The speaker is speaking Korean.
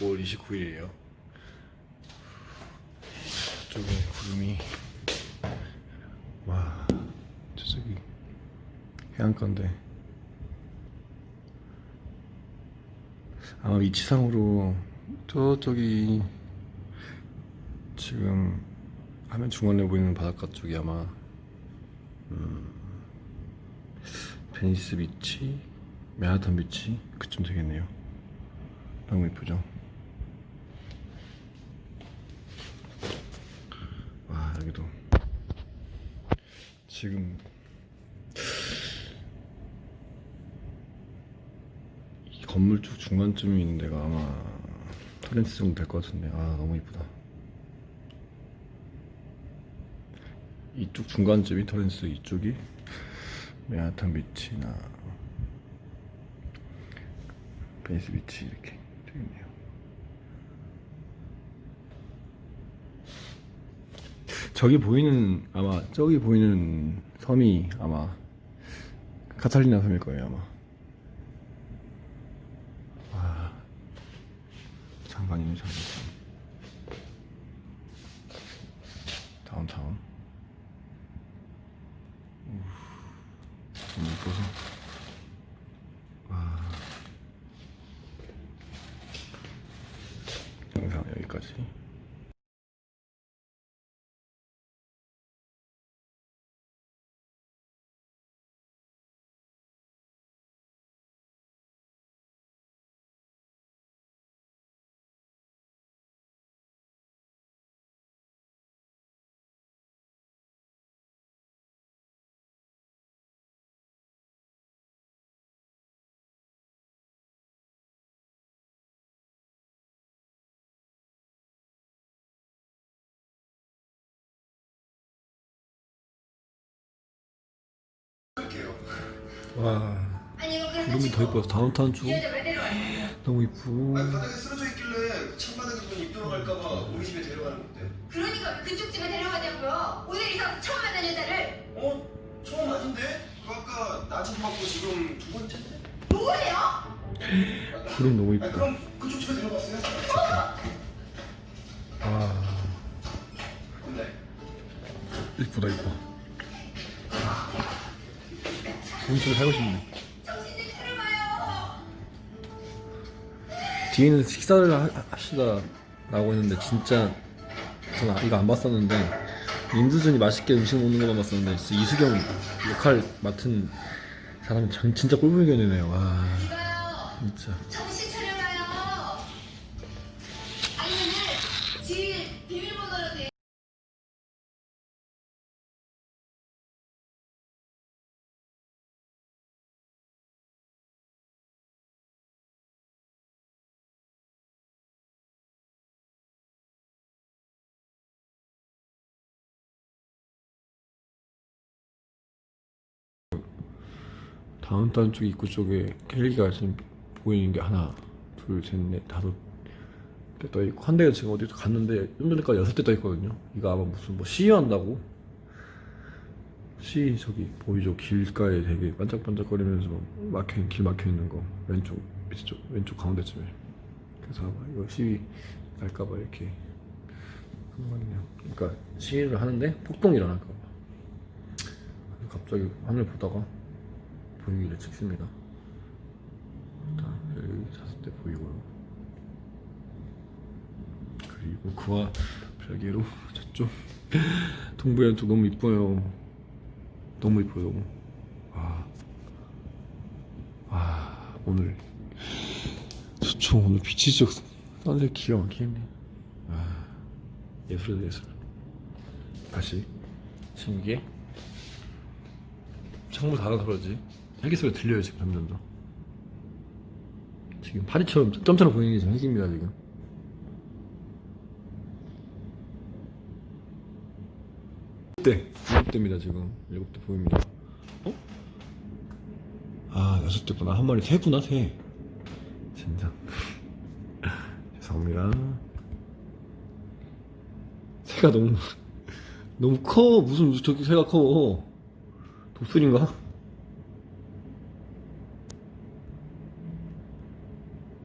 5월 29일이에요. 저쪽에 구름이 와 저쪽이 해안가인데 아마 위치상으로 저쪽이 지금 화면 중간에 보이는 바닷가 쪽이 아마 음, 베니스 비치, 맨하탄 비치 그쯤 되겠네요. 너무 이쁘죠? 와 여기도 지금 이 건물 쪽 중간쯤에 있는 데가 아마 토렌스 정도 될 것 같은데 아 너무 이쁘다. 이쪽 중간쯤이 토렌스 이쪽이 맨하탄 비치나 베니스 비치 이렇게 되겠네요. 저기 보이는 아마 저기 보이는 섬이 아마 카탈리나 섬일 거예요 아마. 와 장관이네 장관. 다운타운. 우, 너무 이뻐서. 와. 영상 여기까지. 와. 구름이 더 이뻐. 다운타운 쪽. 너무 이쁘고. 아니, 바닥에 쓰러져 있길래 창바닥에 좀 입도로 갈까봐 우리 집에 데려가는 건데. 그러니까 그쪽 집에 데려가냐고요. 오늘 이상 처음 만난 여자를 어? 처음 아닌데? 그 아까 낮은 맞고 지금 두 번째인데? 누구세요? 구름 너무 아 이뻐. 그럼 그쪽 집에 데려갔어요? 아 근데 이쁘다 이뻐. 동심에 살고 싶네. 정신 좀 차려봐요. 뒤에는 식사를 하- 하시다 나오고 했는데 진짜 저는 이거 안 봤었는데 임수준이 맛있게 음식 먹는 것만 봤었는데 진짜 이수경 역할 맡은 사람이 참- 진짜 꼴불견이네요. 와. 진짜. 정신 차려봐요. 아니면은 집비 다운타운 쪽 입구 쪽에 헬기가 지금 보이는 게 하나, 둘, 셋, 넷, 다섯 대 떠 있고 한 대가 지금 어디서 갔는데 좀 전에까지 여섯 대 떠 있거든요. 이거 아마 무슨 뭐 시위한다고? 시 저기 보이죠 길가에 되게 반짝반짝거리면서 막혀 길 막혀 있는 거 왼쪽 밑에 쪽 왼쪽 가운데쯤에 그래서 아마 이거 시위 날까봐 이렇게 같네요. 그러니까 시위를 하는데 폭동이 일어날까봐 갑자기 하늘 보다가 보이기를 찍습니다. 일단 여기 다섯 대 보이고요. 그리고 그와 별개로 저쪽 동부현 쪽 너무 이뻐요. 너무 이뻐요, 너무. 와, 와 오늘 저쪽 오늘 빛이 쪽 선셋 기가 막히네. 와, 예술이다 예술. 다시 신기해. 창문 닫아서 그러지 헬기 소리 들려요 지금 점점 더 지금 파리처럼 점처럼 보이는 게 지금 헬기입니다 지금. 네 일곱 대입니다 지금. 일곱 대 보입니다. 어? 아 여섯 대구나. 한 마리 새구나 새. 진짜. 죄송합니다. 새가 너무 너무 커. 무슨 저기 새가 커. 독수리인가?